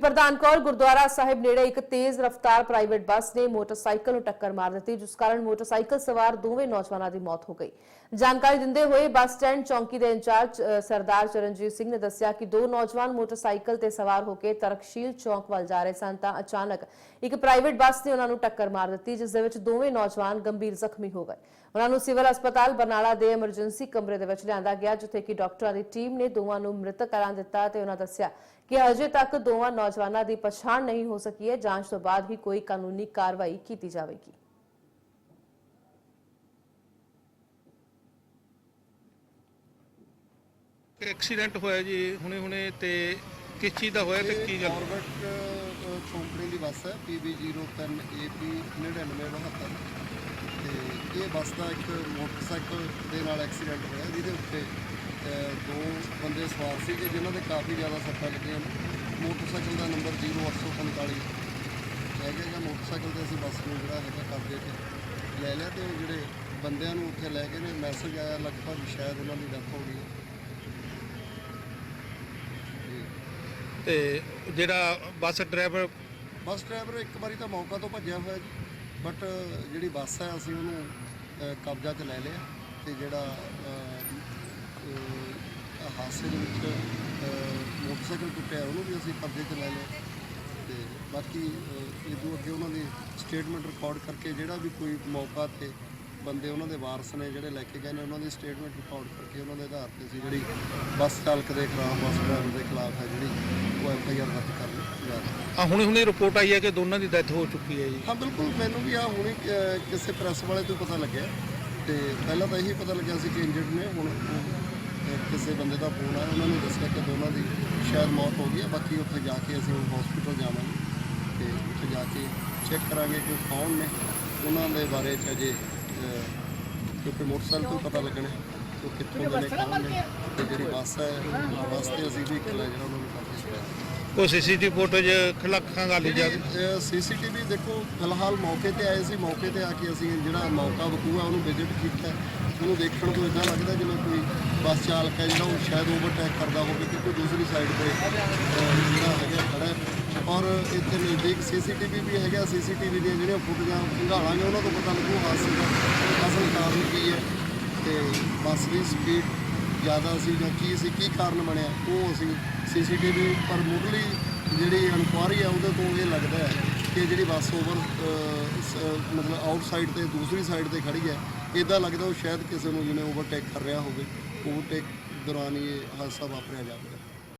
ਪ੍ਰਧਾਨ ਕੌਰ, ਗੁਰਦੁਆਰਾ ਸਾਹਿਬ ਨੇੜੇ ਇੱਕ ਤੇਜ਼ ਰਫ਼ਤਾਰ ਪ੍ਰਾਈਵੇਟ ਬੱਸ ਨੇ ਮੋਟਰਸਾਈਕਲ ਨੂੰ ਟੱਕਰ ਮਾਰ ਦਿੱਤੀ, ਜਿਸ ਕਾਰਨ ਮੋਟਰਸਾਈਕਲ ਸਵਾਰ ਦੋਵੇਂ ਨੌਜਵਾਨਾਂ ਦੀ ਮੌਤ ਹੋ ਗਈ। ਜਾਣਕਾਰੀ ਦਿੰਦੇ ਹੋਏ ਬੱਸ ਸਟੈਂਡ ਚੌਂਕੀ ਦੇ ਇੰਚਾਰਜ ਸਰਦਾਰ ਚਰਨਜੀਤ ਸਿੰਘ ਨੇ ਦੱਸਿਆ ਕਿ ਦੋ ਨੌਜਵਾਨ ਮੋਟਰਸਾਈਕਲ ਤੇ ਸਵਾਰ ਹੋ ਕੇ ਤਰਕਸ਼ੀਲ ਚੌਂਕ ਵੱਲ ਜਾ ਰਹੇ ਸਨ, ਤਾਂ ਅਚਾਨਕ ਇੱਕ ਪ੍ਰਾਈਵੇਟ ਬੱਸ ਨੇ ਉਹਨਾਂ ਨੂੰ ਟੱਕਰ ਮਾਰ ਦਿੱਤੀ, ਜਿਸ ਦੇ ਵਿੱਚ ਦੋਵੇਂ ਨੌਜਵਾਨ ਗੰਭੀਰ ਜ਼ਖਮੀ ਹੋ ਗਏ। ਉਹਨਾਂ ਨੂੰ ਸਿਵਲ ਹਸਪਤਾਲ ਬਰਨਾਲਾ ਦੇ ਐਮਰਜੈਂਸੀ ਕਮਰੇ ਦੇ ਵਿੱਚ ਲਿਆਂਦਾ ਗਿਆ, ਜਿੱਥੇ ਕਿ ਡਾਕਟਰਾਂ ਦੀ ਟੀਮ ਨੇ ਦੋਵਾਂ ਨੂੰ ਮ੍ਰਿਤਕ ਐਲਾਨ ਦਿੱਤਾ ਤੇ ਉਹਨਾਂ ਦੱਸਿਆ ਕਿ ਅਜੇ ਤੱਕ ਦੋਵਾਂ ਨੌਜਵਾਨਾਂ ਦੀ ਪਛਾਣ ਨਹੀਂ ਹੋ ਸਕੀ ਹੈ ਜਾਂਚ ਤੋਂ ਬਾਅਦ ਹੀ ਕੋਈ ਕਾਨੂੰਨੀ ਕਾਰਵਾਈ ਕੀਤੀ ਜਾਵੇਗੀ। ਐਕਸੀਡੈਂਟ ਹੋਇਆ ਜੀ ਹੁਣੇ ਹੁਣੇ ਤੇ ਕਿਸ ਚੀਜ਼ ਦਾ ਹੋਇਆ ਤੇ ਕੀ ਗੱਲ? ਫਾਰਵਰਡ ਕੰਪਨੀ ਦੀ ਬੱਸ ਹੈ PB03 AP 9972 ਤੇ ਇਹ ਬੱਸ ਦਾ ਇੱਕ ਮੋਟਰਸਾਈਕਲ ਦੇ ਨਾਲ ਐਕਸੀਡੈਂਟ ਹੋਇਆ ਜਿਹਦੇ ਉੱਤੇ ਅਹ, ਦੋ ਬੰਦੇ ਸਵਾਰ ਸੀਗੇ ਜਿਨ੍ਹਾਂ ਦੇ ਕਾਫੀ ਜ਼ਿਆਦਾ ਸੱਟਾਂ ਲੱਗੀਆਂ। ਨੇ ਮੋਟਰਸਾਈਕਲ ਦਾ ਨੰਬਰ 0845 ਹੈਗਾ ਜਾਂ ਮੋਟਰਸਾਈਕਲ ਤੇ ਅਸੀਂ ਬੱਸ ਨੂੰ ਜਿਹੜਾ ਹੈਗਾ ਕਬਜ਼ੇ 'ਚ ਲੈ ਲਿਆ ਤੇ ਉਹ ਜਿਹੜੇ ਬੰਦਿਆਂ ਨੂੰ ਉੱਥੇ ਲੈ ਗਏ ਨੇ ਮੈਸੇਜ ਆਇਆ ਲਗਭਗ ਸ਼ਾਇਦ ਉਹਨਾਂ ਦੀ ਡੈਥ ਹੋ ਗਈ ਹੈ। ਤੇ ਜਿਹੜਾ ਬੱਸ ਡਰਾਈਵਰ ਬੱਸ ਡਰਾਈਵਰ ਇੱਕ ਵਾਰੀ ਤਾਂ ਮੌਕਾ ਤੋਂ ਭੱਜਿਆ ਹੋਇਆ ਜੀ ਬਟ ਜਿਹੜੀ ਬੱਸ ਹੈ ਅਸੀਂ ਉਹਨੂੰ ਕਬਜ਼ਾ 'ਚ ਲੈ ਲਿਆ ਤੇ ਜਿਹੜਾ ਹਾਦਸੇ ਦੇ ਵਿੱਚ ਮੋਟਰਸਾਈਕਲ ਟੁੱਟਿਆ ਉਹਨੂੰ ਵੀ ਅਸੀਂ ਕਬਜ਼ੇ 'ਚ ਲੈ ਲਿਆ ਤੇ ਬਾਕੀ ਇਹ ਤੋਂ ਅੱਗੇ ਉਹਨਾਂ ਦੀ ਸਟੇਟਮੈਂਟ ਰਿਕਾਰਡ ਕਰਕੇ ਜਿਹੜਾ ਵੀ ਕੋਈ ਮੌਕਾ ਤੇ ਬੰਦੇ ਉਹਨਾਂ ਦੇ ਵਾਰਸ ਨੇ ਜਿਹੜੇ ਲੈ ਕੇ ਗਏ ਨੇ ਉਹਨਾਂ ਦੀ ਸਟੇਟਮੈਂਟ ਰਿਕਾਰਡ ਕਰਕੇ ਉਹਨਾਂ ਦੇ ਆਧਾਰ ਤੇ ਅਸੀਂ ਜਿਹੜੀ ਬੱਸ ਚਾਲਕ ਦੇ ਖਿਲਾਫ ਬੱਸ ਡਰਾਈਵਰ ਦੇ ਖਿਲਾਫ ਹੈ ਜਿਹੜੀ ਉਹ ਐਫ ਆਈ ਆਰ ਦਰਜ ਕਰ ਲਈ ਜਾ ਰਹੀ ਹੈ। ਆ ਹੁਣੇ ਹੁਣੇ ਰਿਪੋਰਟ ਆਈ ਹੈ ਕਿ ਦੋਨਾਂ ਦੀ ਡੈਥ ਹੋ ਚੁੱਕੀ ਹੈ ਜੀ? ਹਾਂ ਬਿਲਕੁਲ ਮੈਨੂੰ ਵੀ ਆ ਹੁਣੇ ਕਿਸੇ ਪ੍ਰੈਸ ਵਾਲੇ ਤੋਂ ਪਤਾ ਲੱਗਿਆ। ਤੇ ਪਹਿਲਾਂ ਤਾਂ ਇਹੀ ਪਤਾ ਲੱਗਿਆ ਸੀ ਕਿ ਇੰਜਰਡ ਨੇ ਹੁਣ ਕਿਸੇ ਬੰਦੇ ਦਾ ਫੋਨ ਆਇਆ ਉਹਨਾਂ ਨੇ ਦੱਸਿਆ ਸ਼ਾਇਦ ਮੌਤ ਹੋ ਗਈ ਹੈ। ਬਾਕੀ ਉੱਥੇ ਜਾ ਕੇ ਅਸੀਂ ਹਸਪੀਟਲ ਜਾਵਾਂਗੇ ਤੇ ਉੱਥੇ ਜਾ ਕੇ ਚੈੱਕ ਕਰਾਂਗੇ ਕਿ ਉਹ ਕੌਣ ਨੇ। ਉਹਨਾਂ ਦੇ ਬਾਰੇ ਚ ਅਜੇ ਕਿਉਂਕਿ ਮੋਟਰਸਾਈਕਲ ਤੋਂ ਪਤਾ ਲੱਗਣਾ ਕਿ ਉਹ ਕਿੱਥੋਂ ਦੇ ਨੇ, ਕੌਣ ਨੇ। ਤੇ ਜਿਹੜੀ ਬੱਸ ਹੈ, ਬੱਸ ਤੇ ਅਸੀਂ ਵੀ ਇੱਕ ਲੈ ਜਿਹੜਾ ਉਹਨਾਂ ਨੂੰ ਕਾਫੀ ਕੋਈ ਸੀਸੀਟੀਵੀ ਫੁਟੇਜ ਖਲੱਖਾਂ ਗੱਲ ਜਾ ਸੀਸੀਟੀਵੀ ਦੇਖੋ, ਫਿਲਹਾਲ ਮੌਕੇ ਤੇ ਆਏ ਸੀ, ਮੌਕੇ ਤੇ ਆ ਕੇ ਅਸੀਂ ਜਿਹੜਾ ਮੌਕਾ ਵਕੂਆ ਉਹਨੂੰ ਵਿਜ਼ਿਟ ਕੀਤਾ। ਉਹਨੂੰ ਦੇਖਣ ਤੋਂ ਇਦਾਂ ਲੱਗਦਾ ਜਿਵੇਂ ਕੋਈ ਬੱਸ ਚਾਲਕ ਹੈ ਜਿਹੜਾ ਉਹ ਸ਼ਾਇਦ ਓਵਰਟੇਕ ਕਰਦਾ ਹੋਵੇ ਕਿਉਂਕਿ ਦੂਸਰੀ ਸਾਈਡ ਤੇ ਜਿਹੜਾ ਹੈਗਾ ਖੜਾ ਔਰ ਇੱਥੇ ਨਜ਼ਦੀਕ ਸੀਸੀਟੀਵੀ ਵੀ ਹੈਗਾ। ਸੀਸੀਟੀਵੀ ਦੀਆਂ ਜਿਹੜੀਆਂ ਫੁਟੇਜਾਂ ਖੰਗਾਲਾਂਗੇ ਉਹਨਾਂ ਤੋਂ ਪਤਾ ਲੱਗੂ ਹਾਦਸੇ ਦਾ ਅਸਲ ਕਾਰਨ ਕੀ ਹੈ। ਤੇ ਬੱਸ ਦੀ ਸਪੀਡ ਜ਼ਿਆਦਾ ਸੀ ਜਾਂ ਕੀ ਸੀ, ਕੀ ਕਾਰਨ ਬਣਿਆ, ਉਹ ਅਸੀਂ ਸੀਸੀਟੀਵੀ ਪਰ ਮੁੱਢਲੀ ਜਿਹੜੀ ਇਨਕੁਆਰੀ ਆ, ਉਹਦੇ ਤੋਂ ਇਹ ਲੱਗਦਾ ਹੈ ਕਿ ਜਿਹੜੀ ਬੱਸ ਓਵਰ ਮਤਲਬ ਆਊਟਸਾਈਡ ਤੇ, ਦੂਸਰੀ ਸਾਈਡ ਤੇ ਖੜੀ ਹੈ ਇਦਾਂ ਲੱਗਦਾ ਉਹ ਸ਼ਾਇਦ ਕਿਸੇ ਨੂੰ ਜਿਹਨੇ ਓਵਰਟੇਕ ਕਰ ਰਿਹਾ ਹੋਵੇ ਓਵਰਟੇਕ ਦੌਰਾਨ ਹੀ ਇਹ ਹਾਦਸਾ ਵਾਪਰਿਆ ਜਾਵੇਗਾ